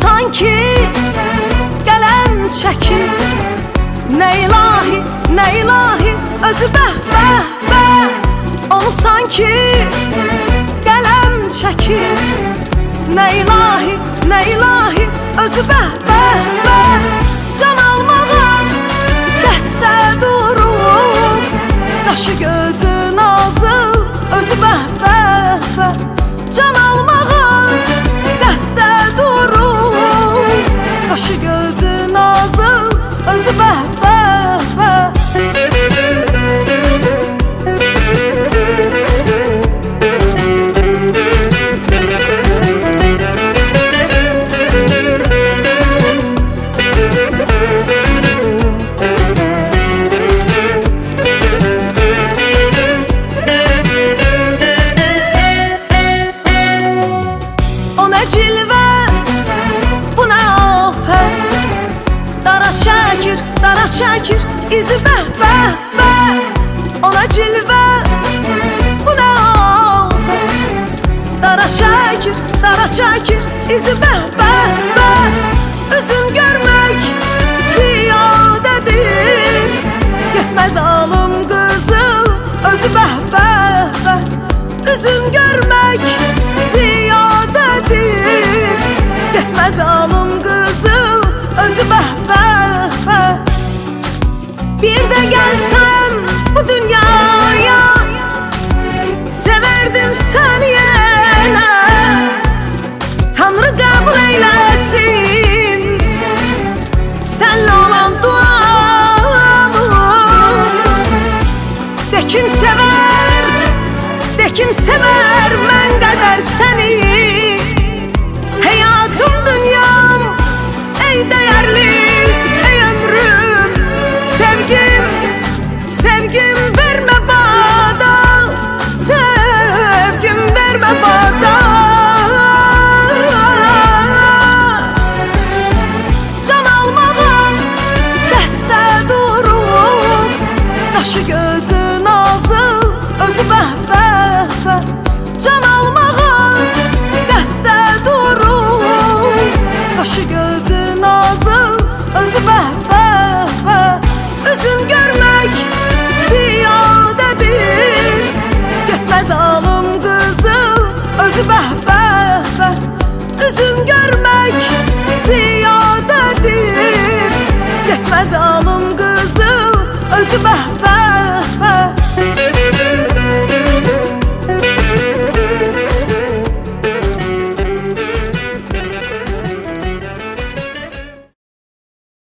sanki qələm çəkir Nə ilahi, nə ilahi özü bəh bəh bəh Onu sanki qələm çəkir Nə ilahi, nə ilahi özü bəh bəh bəh Can almağa dəstə durub Qaşı gözü nazıl özü bəh bəh bəh Can almağa dəstə durub Qaşı gözü nazıl özü bəh bəh bəh çəkir, dara çəkir, izi bəh bəh bəh O nə cilvə, bu nə afət Dara çəkir, dara çəkir, izi bəh bəh bəh Bir də gəlsəm bu dünyaya Severdim səni yenə Tanrı qəbul eyləsin Sənlə olan duamı. De kim sever, de kim sever mən qədər səni sevgim vermə bada Sevgim vermə bada Can almağa dəstə durub Qaşı gözü nazıl özü bəh bəh bəh Can almağa dəstə durub Qaşı gözü nazıl özü bəh Üzün görmək ziyadədir Yetməz alım qızıl özü bəh